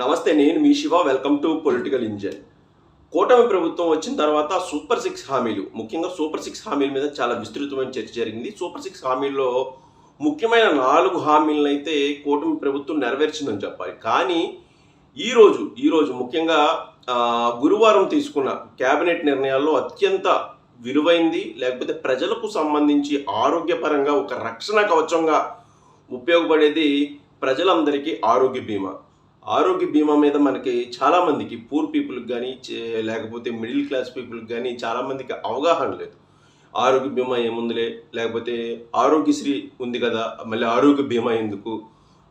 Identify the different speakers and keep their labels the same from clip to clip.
Speaker 1: నమస్తే నేను మీ Shiva. Welcome to political engine కూటమి ప్రభుత్వం వచ్చిన తర్వాత సూపర్ సిక్స్ హామీలు ముఖ్యంగా సూపర్ సిక్స్ హామీల మీద చాలా విస్తృతమైన చర్చ జరిగింది. సూపర్ సిక్స్ హామీల్లో ముఖ్యమైన నాలుగు హామీలను అయితే కూటమి ప్రభుత్వం నెరవేర్చిందని చెప్పాలి. కానీ ఈరోజు ఈరోజు ముఖ్యంగా గురువారం తీసుకున్న కేబినెట్ నిర్ణయాల్లో అత్యంత విలువైంది లేకపోతే ప్రజలకు సంబంధించి ఆరోగ్యపరంగా ఒక రక్షణ కవచంగా ఉపయోగపడేది ప్రజలందరికీ ఆరోగ్య బీమా. ఆరోగ్య బీమా మీద మనకి చాలా మందికి పూర్ పీపుల్కి కానీ లేకపోతే మిడిల్ క్లాస్ పీపుల్కి కానీ చాలా మందికి అవగాహన లేదు. ఆరోగ్య బీమా ఏముందిలే? లేకపోతే ఆరోగ్యశ్రీ ఉంది కదా మళ్ళీ ఆరోగ్య బీమా ఎందుకు?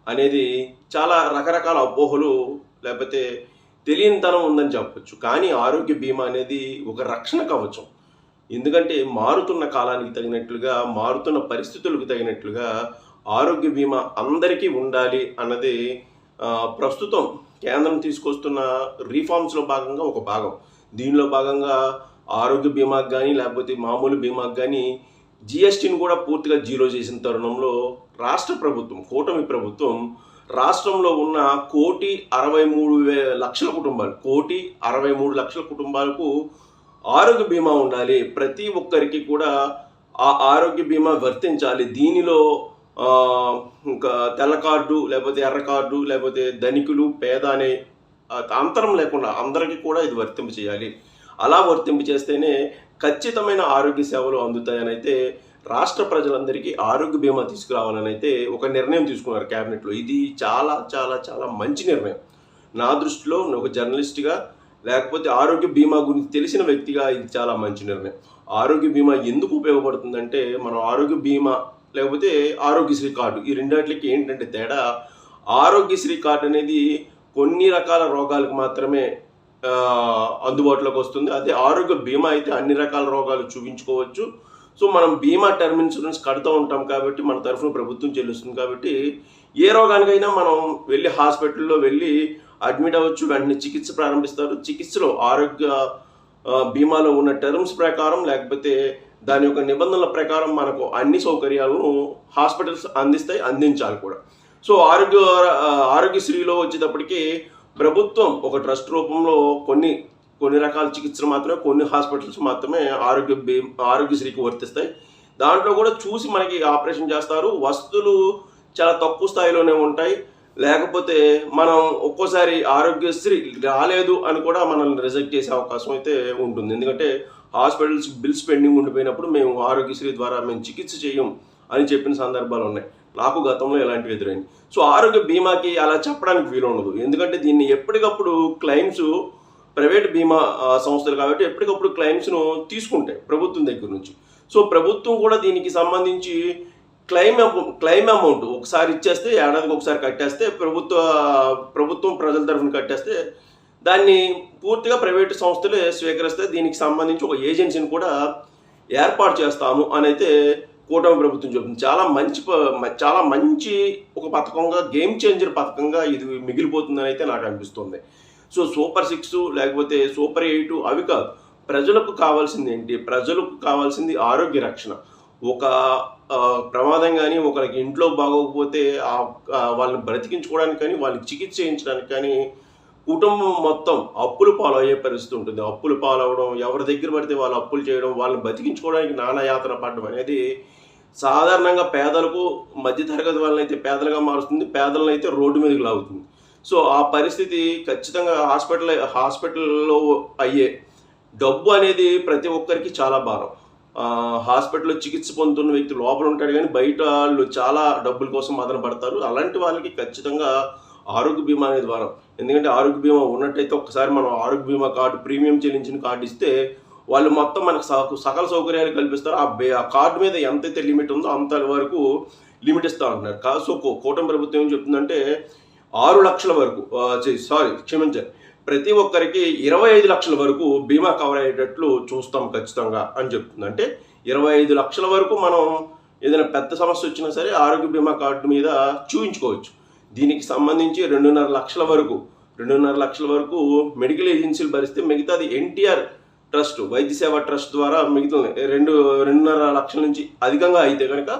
Speaker 1: అనేది చాలా రకరకాల అపోహలు లేకపోతే తెలియనితనం ఉందని చెప్పొచ్చు. కానీ ఆరోగ్య బీమా అనేది ఒక రక్షణ కవచం. ఎందుకంటే మారుతున్న కాలానికి తగినట్లుగా మారుతున్న పరిస్థితులకు తగినట్లుగా ఆరోగ్య బీమా అందరికీ ఉండాలి అన్నది ప్రస్తుతం కేంద్రం తీసుకొస్తున్న రీఫార్మ్స్లో భాగంగా ఒక భాగం. దీనిలో భాగంగా ఆరోగ్య బీమాకు కానీ లేకపోతే మామూలు బీమాకు కానీ జిఎస్టీని కూడా పూర్తిగా జీరో చేసిన తరుణంలో రాష్ట్ర ప్రభుత్వం కూటమి ప్రభుత్వం రాష్ట్రంలో ఉన్న కోటి అరవై మూడు వే లక్షల కుటుంబాలు కోటి అరవై మూడు లక్షల కుటుంబాలకు ఆరోగ్య బీమా ఉండాలి. ప్రతి ఒక్కరికి కూడా ఆ ఆరోగ్య బీమా వర్తించాలి. దీనిలో ఇంకా తెల్ల కార్డు లేకపోతే ఎర్ర కార్డు లేకపోతే ధనికులు పేద అనే అంతరం లేకుండా అందరికీ కూడా ఇది వర్తింపు చేయాలి. అలా వర్తింపు చేస్తేనే ఖచ్చితమైన ఆరోగ్య సేవలు అందుతాయని అయితే రాష్ట్ర ప్రజలందరికీ ఆరోగ్య బీమా తీసుకురావాలని అయితే ఒక నిర్ణయం తీసుకున్నారు క్యాబినెట్లో. ఇది చాలా చాలా చాలా మంచి నిర్ణయం. నా దృష్టిలో ఒక జర్నలిస్ట్గా లేకపోతే ఆరోగ్య బీమా గురించి తెలిసిన వ్యక్తిగా ఇది చాలా మంచి నిర్ణయం. ఆరోగ్య బీమా ఎందుకు ఉపయోగపడుతుందంటే మనం ఆరోగ్య బీమా లేకపోతే ఆరోగ్యశ్రీ కార్డు. ఈ రెండింటికి ఏంటంటే తేడా ఆరోగ్యశ్రీ కార్డు అనేది కొన్ని రకాల రోగాలకు మాత్రమే అందుబాటులోకి వస్తుంది. అదే ఆరోగ్య బీమా అయితే అన్ని రకాల రోగాలు చూపించుకోవచ్చు. సో మనం బీమా టర్మ్ ఇన్సూరెన్స్ కడుతూ ఉంటాం కాబట్టి మన తరఫున ప్రభుత్వం చెల్లిస్తుంది కాబట్టి ఏ రోగానికైనా మనం వెళ్ళి హాస్పిటల్లో వెళ్ళి అడ్మిట్ అవ్వచ్చు. వెంటనే చికిత్స ప్రారంభిస్తారు. చికిత్సలో ఆరోగ్య బీమాలో ఉన్న టర్మ్స్ ప్రకారం లేకపోతే దాని యొక్క నిబంధనల ప్రకారం మనకు అన్ని సౌకర్యాలను హాస్పిటల్స్ అందిస్తాయి అందించాలి కూడా. సో ఆరోగ్య ఆరోగ్యశ్రీలో వచ్చేటప్పటికి ప్రభుత్వం ఒక ట్రస్ట్ రూపంలో కొన్ని కొన్ని రకాల చికిత్సలు మాత్రమే కొన్ని హాస్పిటల్స్ మాత్రమే ఆరోగ్య ఆరోగ్యశ్రీకి వర్తిస్తాయి. దాంట్లో కూడా చూసి మనకి ఆపరేషన్ చేస్తారు. వసతులు చాలా తక్కువ స్థాయిలోనే ఉంటాయి. లేకపోతే మనం ఒక్కోసారి ఆరోగ్యశ్రీ రాలేదు అని కూడా మనల్ని రిజెక్ట్ చేసే అవకాశం అయితే ఉంటుంది. ఎందుకంటే హాస్పిటల్స్ బిల్స్ పెండింగ్ ఉండిపోయినప్పుడు మేము ఆరోగ్యశ్రీ ద్వారా మేము చికిత్స చేయం అని చెప్పిన సందర్భాలు ఉన్నాయి. నాకు గతంలో ఎలాంటివి ఎదురైంది? సో ఆరోగ్య బీమాకి అలా చెప్పడానికి వీలు ఉండదు ఎందుకంటే దీన్ని ఎప్పటికప్పుడు క్లైమ్స్ ప్రైవేట్ బీమా సంస్థలు కాబట్టి ఎప్పటికప్పుడు క్లైమ్స్ను తీసుకుంటాయి ప్రభుత్వం దగ్గర నుంచి. సో ప్రభుత్వం కూడా దీనికి సంబంధించి క్లెయిమ్ అమౌ- క్లెయిమ్ అమౌంట్ ఒకసారి ఇచ్చేస్తే ఏడాదికి ఒకసారి కట్టేస్తే ప్రభుత్వ ప్రభుత్వం ప్రజల తరఫున కట్టేస్తే దాన్ని పూర్తిగా ప్రైవేట్ సంస్థలే స్వీకరిస్తే దీనికి సంబంధించి ఒక ఏజెన్సీని కూడా ఏర్పాటు చేస్తాము అని అయితే కూటమి ప్రభుత్వం చెబుతుంది. చాలా మంచి ప- చాలా మంచి ఒక పథకంగా గేమ్ చేంజర్ పథకంగా ఇది మిగిలిపోతుందని అయితే నాకు అనిపిస్తుంది. సో సూపర్ సిక్స్ లేకపోతే సూపర్ ఎయిట్ అవి కాదు. ప్రజలకు కావాల్సింది ఏంటి? ప్రజలకు కావాల్సింది ఆరోగ్య రక్షణ. ఒక ప్రమాదం కానీ ఒకరికి ఇంట్లో బాగోకపోతే వాళ్ళని బ్రతికించుకోవడానికి కానీ వాళ్ళకి చికిత్స చేయించడానికి కానీ కుటుంబం మొత్తం అప్పులు పాలయ్యే పరిస్థితి ఉంటుంది. అప్పులు పాలవడం ఎవరి దగ్గర పడితే వాళ్ళు అప్పులు చేయడం వాళ్ళని బతికించుకోవడానికి నానాయాతన పడడం అనేది సాధారణంగా పేదలకు మధ్యతరగతి వాళ్ళని అయితే పేదలుగా మారుస్తుంది. పేదలను అయితే రోడ్డు మీదకి లాగుతుంది. సో ఆ పరిస్థితి ఖచ్చితంగా హాస్పిటల్ హాస్పిటల్లో అయ్యే డబ్బు అనేది ప్రతి ఒక్కరికి చాలా భారం. హాస్పిటల్లో చికిత్స పొందుతున్న వ్యక్తి లోపల ఉంటాడు కానీ బయట వాళ్ళు చాలా డబ్బుల కోసం మదన పడతారు. అలాంటి వాళ్ళకి ఖచ్చితంగా ఆరోగ్య బీమా అనేది ద్వారా. ఎందుకంటే ఆరోగ్య బీమా ఉన్నట్టయితే ఒకసారి మనం ఆరోగ్య బీమా కార్డు ప్రీమియం చెల్లించిన కార్డు ఇస్తే వాళ్ళు మొత్తం మనకు స- సకల సౌకర్యాలు కల్పిస్తారు. ఆ బే ఆ కార్డు మీద ఎంతైతే లిమిట్ ఉందో అంత వరకు లిమిట్ ఇస్తూ ఉంటున్నారు కాదు సో కూటమి ప్రభుత్వం ఏం చెప్తుందంటే ఆరు లక్షల వరకు సారీ క్షమించండి. ప్రతి ఒక్కరికి ఇరవై ఐదు లక్షల వరకు బీమా కవర్ అయ్యేటట్లు చూస్తాం ఖచ్చితంగా అని చెప్తుంది. అంటే ఇరవై ఐదు లక్షల వరకు మనం ఏదైనా పెద్ద సమస్య వచ్చినా సరే ఆరోగ్య బీమా కార్డు మీద చూపించుకోవచ్చు దీనికి సంబంధించి రెండున్నర లక్షల వరకు రెండున్నర లక్షల వరకు మెడికల్ ఏజెన్సీలు భరిస్తే మిగతాది ఎన్టీఆర్ ట్రస్ట్ వైద్య సేవ ట్రస్ట్ ద్వారా మిగతా రెండు రెండున్నర లక్షల నుంచి అధికంగా అయితే కనుక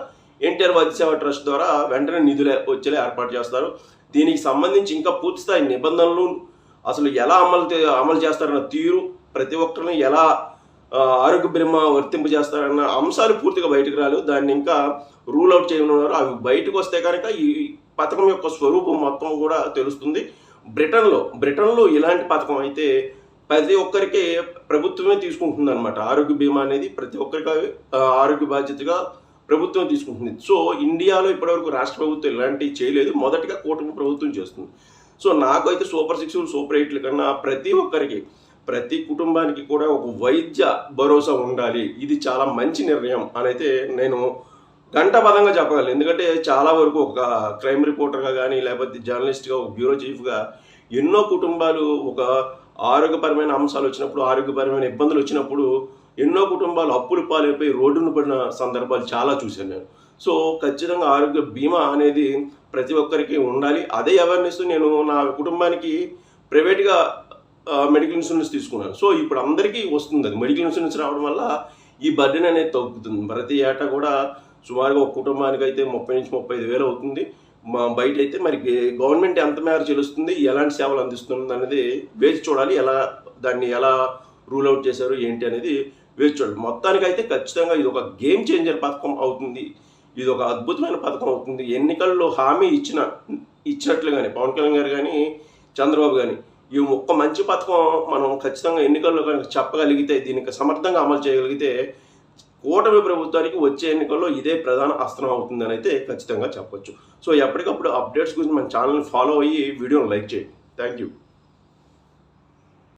Speaker 1: ఎన్టీఆర్ వైద్య సేవ ట్రస్ట్ ద్వారా వెంటనే నిధులు వచ్చేలా ఏర్పాటు చేస్తారు. దీనికి సంబంధించి ఇంకా పూర్తిస్థాయి నిబంధనలు అసలు ఎలా అమలు అమలు చేస్తారన్న తీరు ప్రతి ఒక్కరిని ఎలా ఆరోగ్య బీమా వర్తింపు చేస్తారన్న అంశాలు పూర్తిగా బయటకు రాలేదు. దాన్ని ఇంకా రూల్ అవుట్ చేయనున్నారు. అవి బయటకు వస్తే కనుక ఈ పథకం యొక్క స్వరూపం మొత్తం కూడా తెలుస్తుంది. బ్రిటన్లో బ్రిటన్లో ఇలాంటి పథకం అయితే ప్రతి ఒక్కరికి ప్రభుత్వమే తీసుకుంటుంది అనమాట ఆరోగ్య బీమా అనేది ప్రతి ఒక్కరికి ఆరోగ్య బాధ్యతగా ప్రభుత్వం తీసుకుంటుంది. సో ఇండియాలో ఇప్పటివరకు రాష్ట్ర ప్రభుత్వం ఇలాంటివి చేయలేదు. మొదటిగా కూటమి ప్రభుత్వం చేస్తుంది. సో నాకైతే సూపర్ సిక్స్ సూపర్ ఎయిట్ల కన్నా ప్రతి ఒక్కరికి ప్రతి కుటుంబానికి కూడా ఒక వైద్య భరోసా ఉండాలి. ఇది చాలా మంచి నిర్ణయం అని అయితే నేను గంటపదంగా చెప్పగలను. ఎందుకంటే చాలా వరకు ఒక క్రైమ్ రిపోర్టర్గా కానీ లేకపోతే జర్నలిస్ట్గా ఒక బ్యూరో చీఫ్గా ఎన్నో కుటుంబాలు ఒక ఆరోగ్యపరమైన అంశాలు వచ్చినప్పుడు ఆరోగ్యపరమైన ఇబ్బందులు వచ్చినప్పుడు ఎన్నో కుటుంబాలు అప్పులు పాలైపోయి రోడ్డును పడిన సందర్భాలు చాలా చూశాను నేను. సో ఖచ్చితంగా ఆరోగ్య బీమా అనేది ప్రతి ఒక్కరికి ఉండాలి. అదే అవేర్నెస్ నేను నా కుటుంబానికి ప్రైవేట్గా మెడికల్ ఇన్సూరెన్స్ తీసుకున్నాను. సో ఇప్పుడు అందరికీ వస్తుంది అది. మెడికల్ ఇన్సూరెన్స్ రావడం వల్ల ఈ బర్డెన్ అనేది తగ్గుతుంది. ప్రతి ఏటా కూడా సుమారుగా ఒక కుటుంబానికి అయితే ముప్పై నుంచి ముప్పై ఐదు వేలు అవుతుంది. మా బయట అయితే మరి గవర్నమెంట్ ఎంత మేర చెలుస్తుంది ఎలాంటి సేవలు అందిస్తుంది అనేది వేచి చూడాలి. ఎలా దాన్ని ఎలా రూల్ అవుట్ చేశారు ఏంటి అనేది వేచి చూడాలి. మొత్తానికైతే ఖచ్చితంగా ఇది ఒక గేమ్ చేంజర్ పథకం అవుతుంది. ఇది ఒక అద్భుతమైన పథకం అవుతుంది. ఎన్నికల్లో హామీ ఇచ్చిన ఇచ్చినట్లుగానే పవన్ కళ్యాణ్ గారు కానీ చంద్రబాబు కానీ ఈ ఒక్క మంచి పథకం మనం ఖచ్చితంగా ఎన్నికల్లో కనుక చెప్పగలిగితే దీనికి సమర్థంగా అమలు చేయగలిగితే కూటమి ప్రభుత్వానికి వచ్చే ఎన్నికల్లో ఇదే ప్రధాన అస్త్రం అవుతుందని అయితే ఖచ్చితంగా చెప్పొచ్చు. సో ఎప్పటికప్పుడు అప్డేట్స్ గురించి మన ఛానల్ని ఫాలో అయ్యి వీడియోని లైక్ చేయండి. Thank you